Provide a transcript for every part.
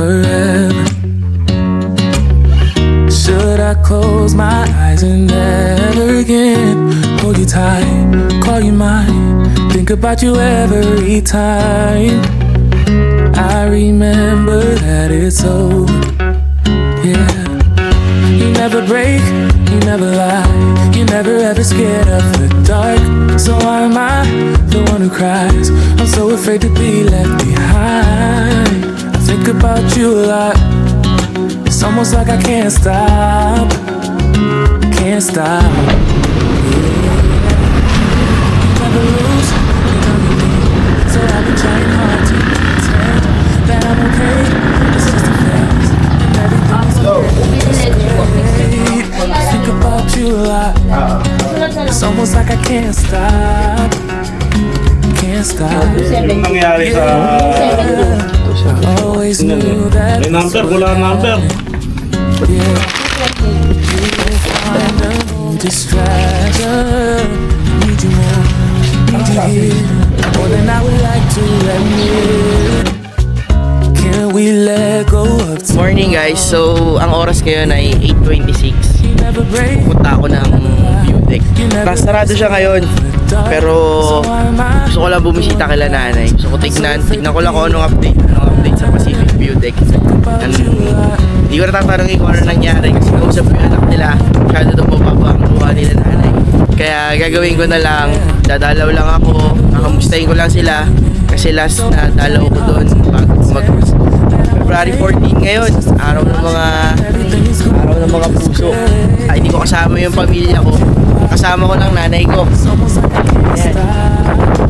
forever. Should I close my eyes and never again hold you tight, call you mine, think about you every time? I remember that it's over, yeah. You never break, you never lie, you never ever scared of the dark. So why am I the one who cries? I'm so afraid to be left behind. I think about you a lot. It's almost like I can't stop, can't stop. You never lose, you never leave. So I've been trying hard to pretend that I'm okay. It's just a phase, and everything's great. I think about you a lot. It's almost like I can't stop. Anong nangyari sa... Always knew that. May number, wala number. Distraction. Need you more, need you here. More than I would like to admit. Can we let go of? Morning guys, so ang oras ngayon ay 8.26 You never break. Punta ako ng view deck Nasarado siya ngayon Pero gusto ko lang bumisita kila nanay. Gusto ko tignan, tignan ko lang kung anong update Anong update sa Pacific View Deck. Ano, Hindi ko natatanungin kung ano nangyari Kasi kausap yung anak nila. Masyado daw mababa ang buha nila nanay. Kaya gagawin ko na lang Dadalaw lang ako Kakamustahin ko lang sila. Kasi last na dalaw ko doon Bago mag February 14 ngayon Araw ng mga Araw ng mga puso. Ay, hindi ko kasama yung pamilya ko Kasama ko lang nanay ko Ayan.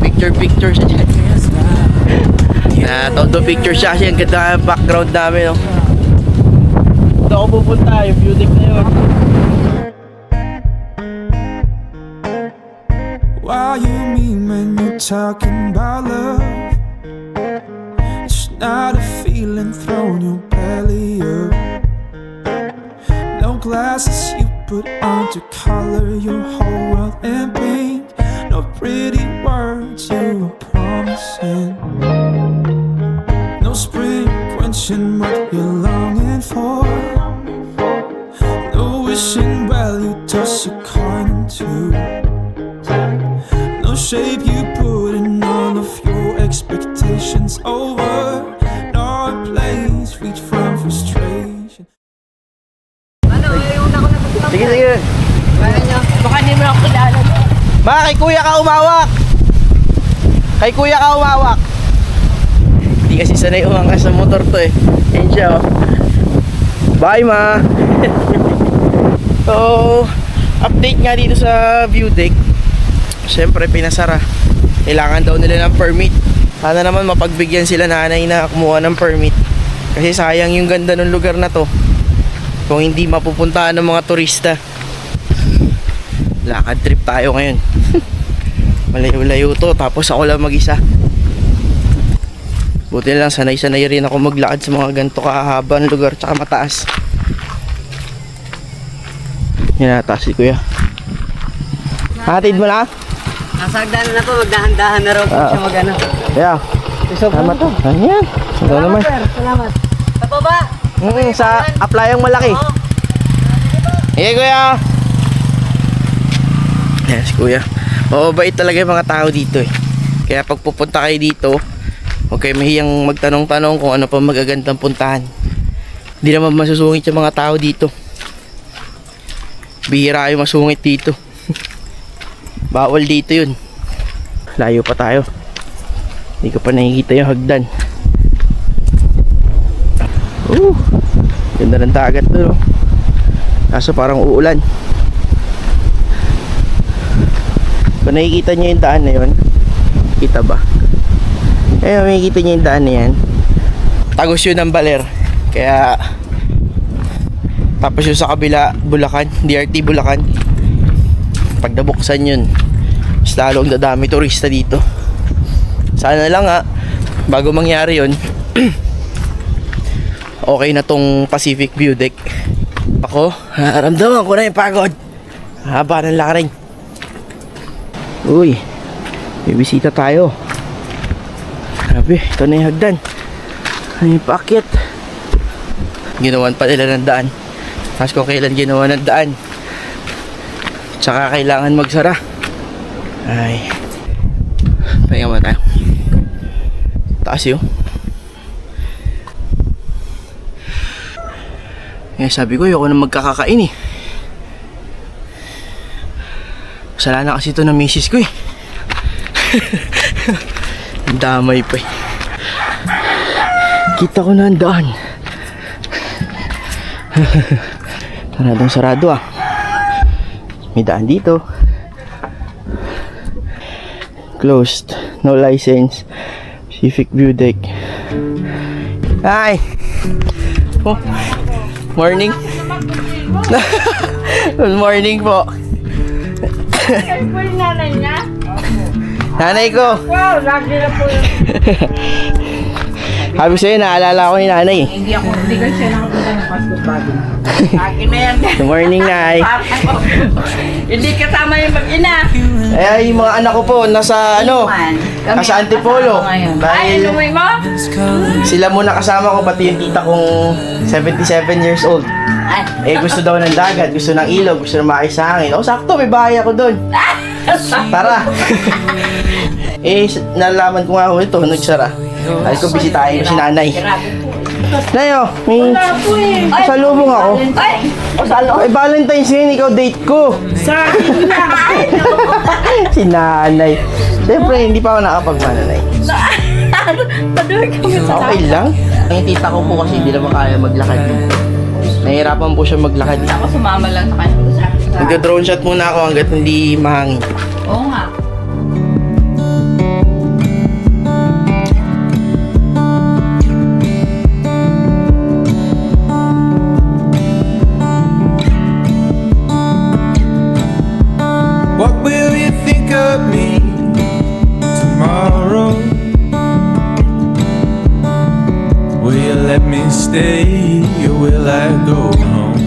Picture picture siya dyan na todo picture siya kasi ang ganda ng background namin no? Dito ako pupunta yung deck na yun What you mean when you're talking about love? It's not a feeling thrown your belly up. No glasses put on to color your whole world in pink. No pretty words you were promising. No spring quenching what you're longing for. No wishing well you toss a coin into. No shape you put in all of your expectations over. Mo ako kilala Ba, kay kuya ka umawak. Kay kuya ka umawak. Hindi kasi sanay umangas sa motor to eh. Yan siya oh. Bye ma. So Update nga dito sa view deck. Siyempre pinasara. Kailangan daw nila ng permit. Sana naman mapagbigyan sila nanay na kumuha ng permit. Kasi sayang yung ganda ng lugar na to. Kung hindi mapupuntahan ng mga turista lakad trip tayo ngayon malayo-layo to tapos ako lang mag-isa buti lang sanay-sanay rin ako maglakad sa mga ganito kahabang lugar tsaka mataas yan nataas si kuya hatid mo na Nasagdan na po, magdahan-dahan na raw po Ah. siya mag-ano. yeah salamat to ayan ito naman sir. Salamat. Sa baba. Mm, sa apply ang malaki. Eh, kuya. Yes, kuya. Mababait talaga yung mga tao dito eh. Kaya pag pupunta kayo dito, huwag kayo mahiyang magtanong-tanong kung ano pa magagandang puntahan. Hindi naman masusungit yung mga tao dito. Bihira yung masungit dito. Bawal dito yun. Layo pa tayo. Hindi ko pa nakikita yung hagdan. Uh, ganda ng dagat doon. Oh. Kaso parang uulan. Kung nakikita nyo yung daan na yun, kita ba? Eh, makikita nyo yung daan na yan. Tagos yun ng baler. Kaya, tapos yun sa kabila, Bulacan, DRT Bulacan. Pag nabuksan yun, mas lalong dadami turista dito. Sana lang ha, bago mangyari yun, okay na tong Pacific View Deck. Ako, naramdaman ko na yung pagod. Haba ng lakarin. Uy, may bisita tayo. Grabe, ito na yung hagdan. Ay, paakyat. Ginawan pa nila ng daan. Tapos kung kailan ginawa ng daan. Tsaka kailangan magsara. Ay. Pahinga muna tayo. Taas yun. Eh, sabi ko, ayoko na magkakakain eh. Kasalanan kasi ito ng misis ko eh. Damay pa eh. Kita ko na ang daan. Saradong sarado ah. May daan dito. Closed. No license. Pacific View Deck. Hi! Oh. Morning. Good morning po. Po yung nanay niya? Nanay ko. Wow, lagi na po yung... Sabi sa'yo, naalala ko ni nanay. Hindi ako, hindi ko siya nakapunta ng passport bago. Akin na yan. Good morning, Nay. Hindi kasama yung mag-ina. Eh, yung mga anak ko po, nasa ano, nasa Antipolo. Ay, Dahil inuwi mo? sila muna kasama ko, pati yung tita kong 77 years old. Eh, gusto daw ng dagat, gusto ng ilog, gusto ng makis sa hangin. Oh, sakto, may bahay ako doon. Tara. eh, nalaman ko nga ako ito, nagsara. Ay ko, bisitahin ko si nanay. Nayo, may po eh. salubong ako. Ay, o salo. Ay, Valentine's ngayon, ikaw date ko. Sa akin yan. si nanay. Siyempre, hindi pa ako nakapagmananay. Padoy kami sa Okay lang. Ang tita ko po kasi hindi naman kaya maglakad. Nahihirapan po siya maglakad. Ako sumama lang sa kanya. Magda-drone shot muna ako hanggat hindi mahangin. Oo nga. What will you think of me tomorrow? Will you let me stay will I go home?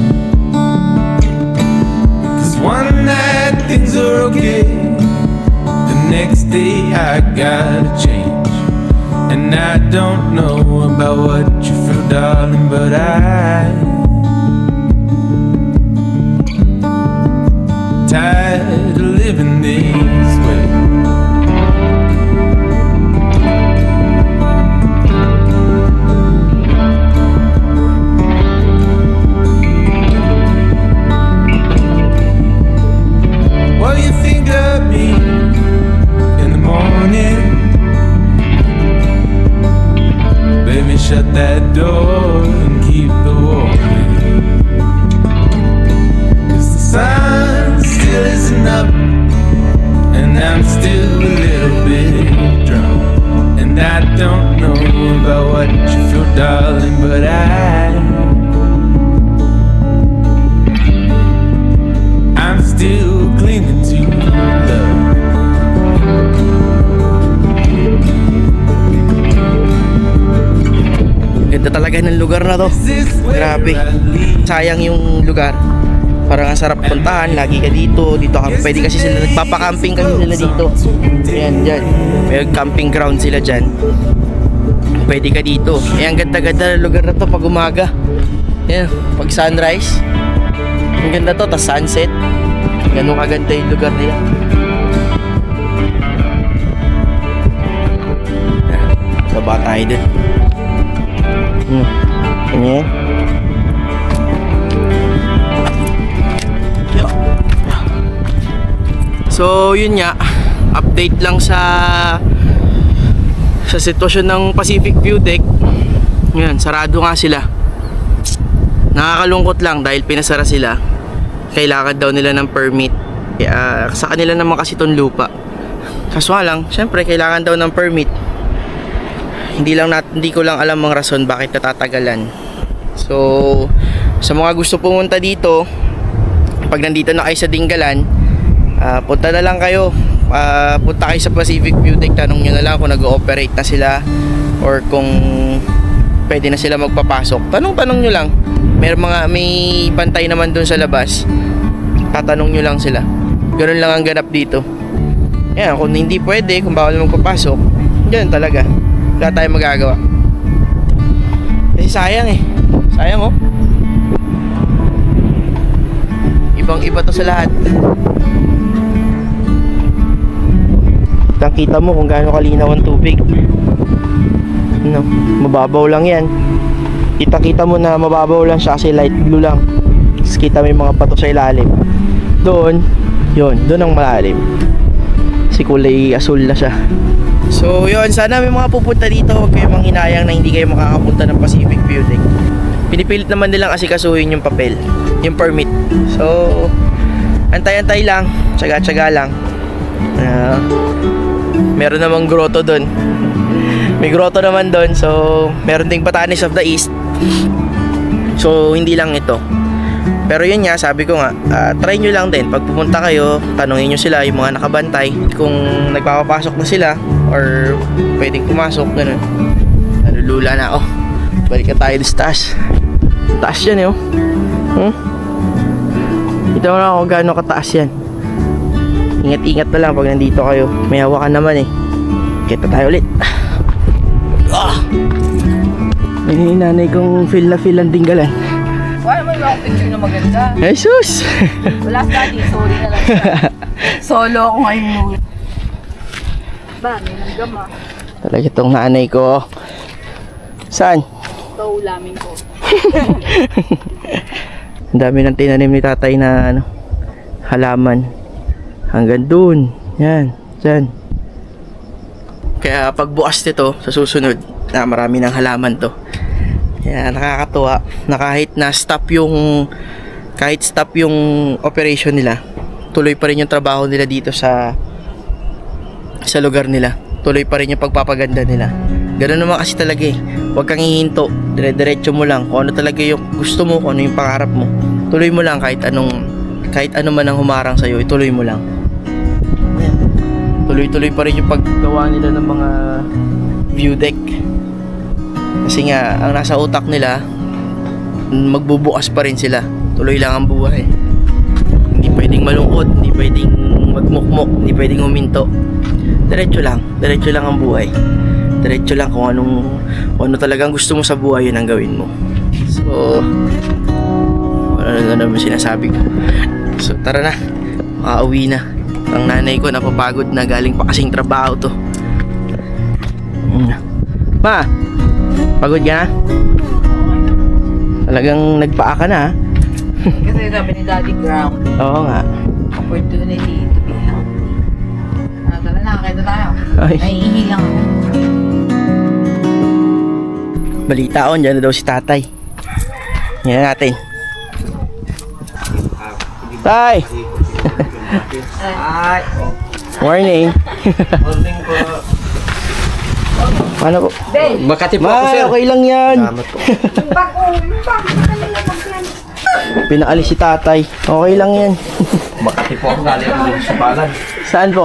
Cause one night things are okay, the next day I gotta change. And I don't know about what you feel, darling, but I. tired of living this don't know about what you feel, darling But I I'm still clinging to love Ganda talaga ng lugar na to. Grabe. Sayang yung lugar. Parang ang sarap puntahan. Lagi ka dito. Dito ka. Pwede kasi sila nagpapakamping kasi sila dito. Ayan, dyan. May camping ground sila dyan. Pwede ka dito. Eh, ang ganda-ganda ng lugar na to pag umaga. Ayan, pag sunrise. Ang ganda to, tas sunset. Ganun kaganda yung lugar nila. Baba tayo dun. Hmm. Ganyan. So, yun nga, update lang sa sa sitwasyon ng Pacific View Deck. Yan, sarado nga sila. Nakakalungkot lang dahil pinasara sila. Kailangan daw nila ng permit. Kaya, sa kanila naman kasi itong lupa. Kaso nga lang, syempre kailangan daw ng permit. Hindi lang nat hindi ko lang alam ang rason bakit natatagalan. So, sa mga gusto pumunta dito, pag nandito na kayo sa Dinggalan, uh, punta na lang kayo. Uh, punta kayo sa Pacific Butik tanong nyo na lang kung nag-ooperate na sila or kung pwede na sila magpapasok. Tanong-tanong nyo lang. May mga may pantay naman doon sa labas. Tatanong nyo lang sila. Ganun lang ang ganap dito. Yan kung hindi pwede kung bawal magpapasok ganun talaga. Wala tayong magagawa. Kasi sayang eh. Sayang oh. Ibang iba to sa lahat. Kitang kita mo kung gaano kalinaw ang tubig. No, mababaw lang yan. Kita kita mo na mababaw lang siya kasi light blue lang. Tapos kita mo yung mga pato sa ilalim. Doon, yun, doon ang malalim. Kasi kulay asul na siya. So yun, sana may mga pupunta dito. Huwag kayo manghinayang na hindi kayo makakapunta ng Pacific View Deck. Pinipilit naman nilang asikasuhin yung papel, yung permit. So, antay-antay lang, tsaga-tsaga lang. Ah, meron namang grotto doon. May grotto naman doon, so meron ding Batanes of the East. So, hindi lang ito. Pero yun nga, sabi ko nga, ah, try nyo lang din. Pag pumunta kayo, tanungin nyo sila, yung mga nakabantay, kung nagpapapasok na sila, or pwedeng pumasok, ganun. Nalulula na ako. Balik ka tayo sa taas. Taas yan eh, oh. Hmm? Kita mo na kung gaano kataas yan. Ingat-ingat na lang pag nandito kayo. May hawakan naman eh. Kita tayo ulit. Ah! May nanay kong feel na feel ang dinggalan. Wala mo yung picture na maganda. Jesus! Wala atin, sorry na lang siya. Solo ako ngayon muna. Ba, may nanggama. Talaga itong nanay ko. Saan? Ito ulamin ko. Ang dami ng tinanim ni tatay na ano, halaman. Hanggang dun. Yan. Dyan. Kaya pagbukas nito sa susunod, na marami ng halaman to. Kaya nakakatuwa na kahit na stop yung kahit stop yung operation nila, tuloy pa rin yung trabaho nila dito sa sa lugar nila. Tuloy pa rin yung pagpapaganda nila. Ganun naman kasi talaga eh. Huwag kang hihinto. Dire-diretso mo lang. Kung ano talaga yung gusto mo, kung ano yung pangarap mo. Tuloy mo lang kahit anong kahit ano man ang humarang sa'yo, ituloy mo lang. Tuloy-tuloy pa rin yung paggawa nila ng mga view deck. Kasi nga, ang nasa utak nila, magbubukas pa rin sila. Tuloy lang ang buhay. Hindi pwedeng malungkot, hindi pwedeng magmukmok, hindi pwedeng huminto. Diretso lang, diretso lang ang buhay. Diretso lang kung anong kung ano talagang gusto mo sa buhay, yun ang gawin mo. So, ano na naman sinasabi ko. So, tara na. Makauwi na. Ang nanay ko napapagod na galing pa kasing trabaho to. Ma, pagod ka na? Talagang nagpaa ka na? Kasi sabi ni Daddy Ground, Oo nga. opportunity to be healthy. Ah, na, kaya tayo. Ay. Naiihi lang ako. Balita on, dyan na daw si tatay. Yan natin. Tay! Morning. Paano po? Makati po ako, Ma, sir. okay lang yan. Pinaalis si tatay. Okay lang yan. Makati po ako galing ako dito sa balan. Saan po?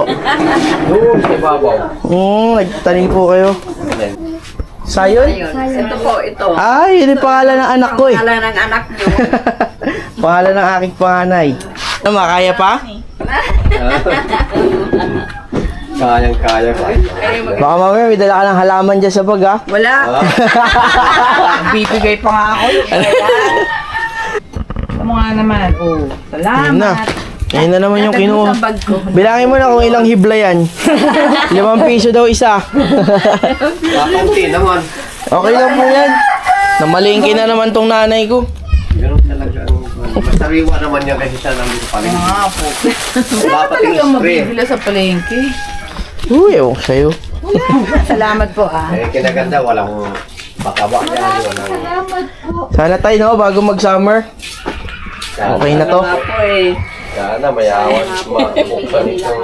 Doon sa ibabaw. Hmm, nagtanim po kayo. Sayon? Ito po, ito. Ay, yun yung pangalan ng anak ko eh. Kala ng anak niyo. Pangalan ng aking panganay. Ano, makaya pa? Kayang-kaya pa. Baka mamaya may dala ka ng halaman dyan sa bag ha. Wala. Bibigay pa nga ako. Amo nga naman. Oh, Ayun na. salamat. Ayun na naman yung kinuha. Bilangin mo na kung ilang hibla yan. Limang piso daw isa. Kakaunti naman. Okay lang po yan. Namalingki na naman tong nanay ko. Masariwa naman niya kasi siya nandito pa rin. Nga po. Wala pa ting Talagang spray. sa palengke. Uy, ewan ko sa'yo. Salamat po ah. Eh, kinaganda, walang bakaba yan. Walang... Sana tayo no, bago mag-summer. Okay na to. Po eh. Sana mayawan. Mabuksan itong...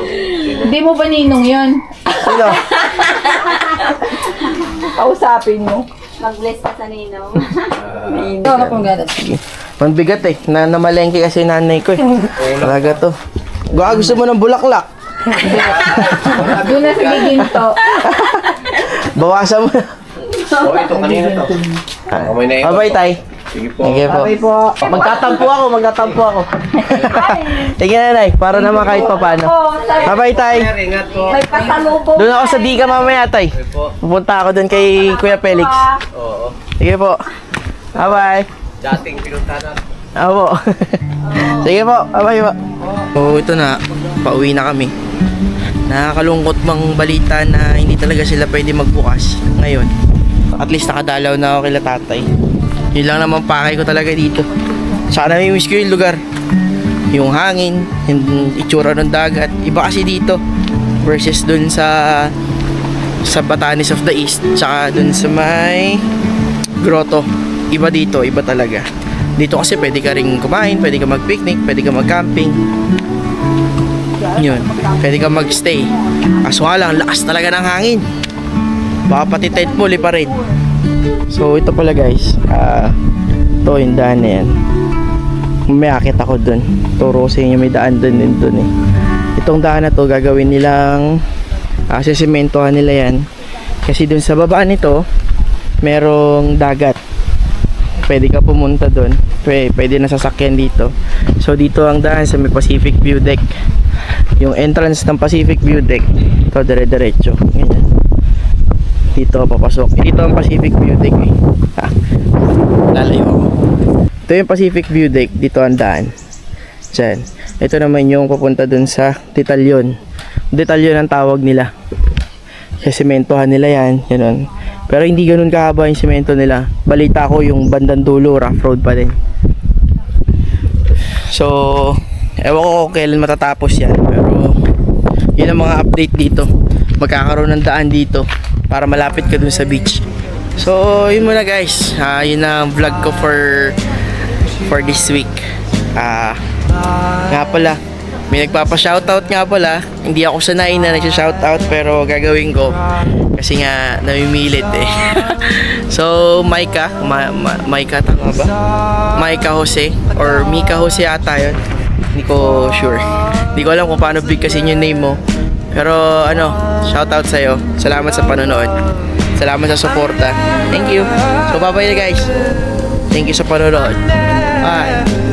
Hindi mo ba ninong yun? Sino? Kausapin mo. Mag-bless ka sa ninong. Ito na pong gano'n. Manbigat eh. Na namalengke kasi nanay ko eh. Talaga to. Gawa gusto mo ng bulaklak. Doon na sa giginto. Bawasan mo na. Oh, ito kanina to. Oh, may naiwan. Bye-bye, tay. Sige po. Sige po. Magtatampo ako, magtatampo ako. Sige na, nay. Para naman kahit pa paano. Bye-bye, tay. Ingat po. May pasalubong. Doon ako sa Dika mamaya, tay. Pupunta ako doon kay Kuya Felix. Oo. Sige po. Bye-bye. Dating pinunta na. Opo. Sige po, bye po. So, ito na. Pauwi na kami. Nakakalungkot mang balita na hindi talaga sila pwede magbukas ngayon. At least nakadalaw na ako kila tatay. Yun lang naman pakay ko talaga dito. Saka namimiss ko yung lugar. Yung hangin, yung itsura ng dagat. Iba kasi dito versus dun sa sa Batanes of the East tsaka dun sa may grotto. Iba dito, iba talaga. Dito kasi pwede ka ring kumain, pwede ka mag-picnic, pwede ka mag-camping. Yun, pwede ka mag-stay. Kaso nga lang, lakas talaga ng hangin. Baka pati tent mo pa rin. So ito pala guys, ah ito yung daan na yan. May ako dun. Turo ko sa inyo may daan dun din dun eh. Itong daan na to gagawin nilang uh, sesimentohan nila yan. Kasi dun sa baba nito, merong dagat. Pwede ka pumunta dun. Pwede, pwede na sasakyan dito. So dito ang daan sa may Pacific View Deck. Yung entrance ng Pacific View Deck. Ito dire-diretso. Ganyan. Dito papasok. Dito ang Pacific View Deck eh. Ah, lalayo ako. Ito yung Pacific View Deck. Dito ang daan. Diyan. Ito naman yung papunta dun sa detalyon. Detalyon ang tawag nila. Kasi sementohan nila yan. Ganun. Pero hindi ganun kahaba yung semento nila. Balita ko yung bandang dulo, rough road pa din. So, ewan ko kailan matatapos yan. Pero, yun ang mga update dito. Magkakaroon ng daan dito para malapit ka dun sa beach. So, yun muna guys. Ah, yun ang vlog ko for for this week. Ah, nga pala, may nagpapa-shoutout nga pala. Hindi ako sanay na nag-shoutout pero gagawin ko kasi nga namimilit eh. so, Maika, Ma- Ma- Maika tama ba? Maika Jose or Mika Jose ata yun. Hindi ko sure. Hindi ko alam kung paano bigkasin yung name mo. Pero ano, shoutout sa'yo. Salamat sa panonood. Salamat sa suporta. Thank you. So, bye-bye guys. Thank you sa panonood. Bye.